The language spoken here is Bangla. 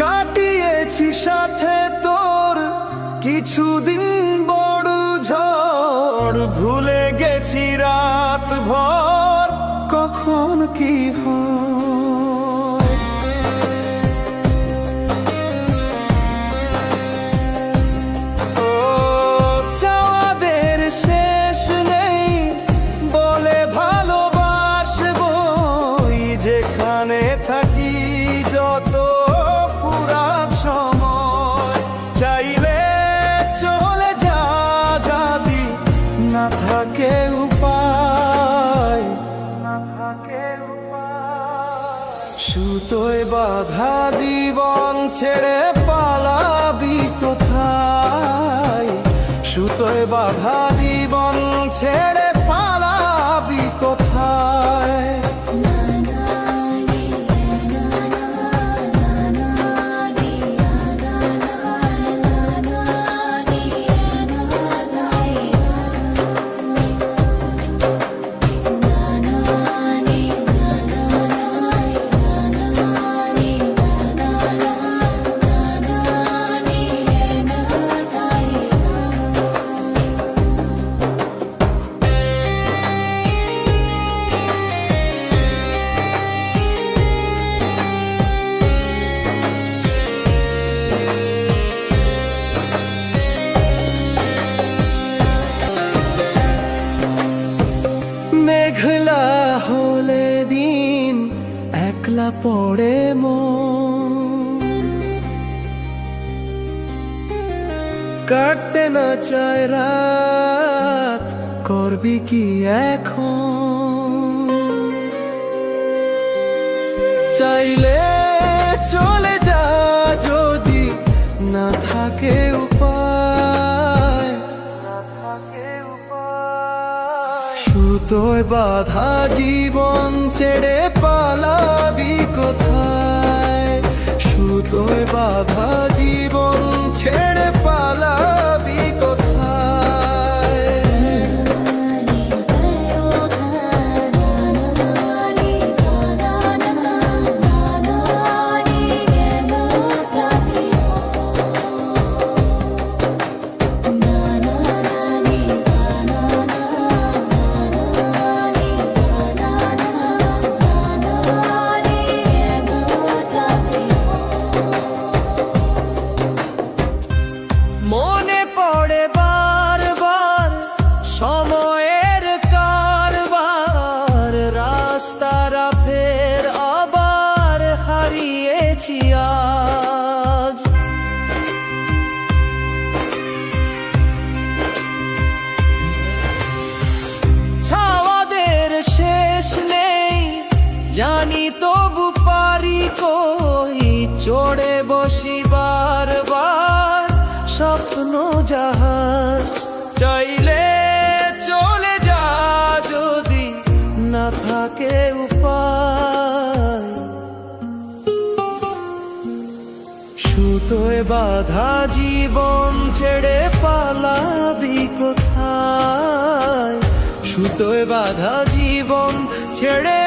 কাটিয়েছি সাথে তোর কিছুদিন বড় ঝড় ভুলে সুতোয় বাধা জীবন ছেড়ে পালাবি কোথায়? সুতোয় বাধা একলা পড়ে মন। কাটতে না চায় রাত করবি কি এখন? চাইলে সুতোয় বাধা জীবন ছেড়ে পালাবি কোথায়? সুতোয় বাধা জানি তবু পারি কই চড়ে বসি বারবার? স্বপ্ন জাহাজ চাইলে চলে যা যদি না থাকে উপায়। সুতোয় বাধা জীবন ছেড়ে পালাবি কোথায়? সুতোয় বাধা জীবন ছেড়ে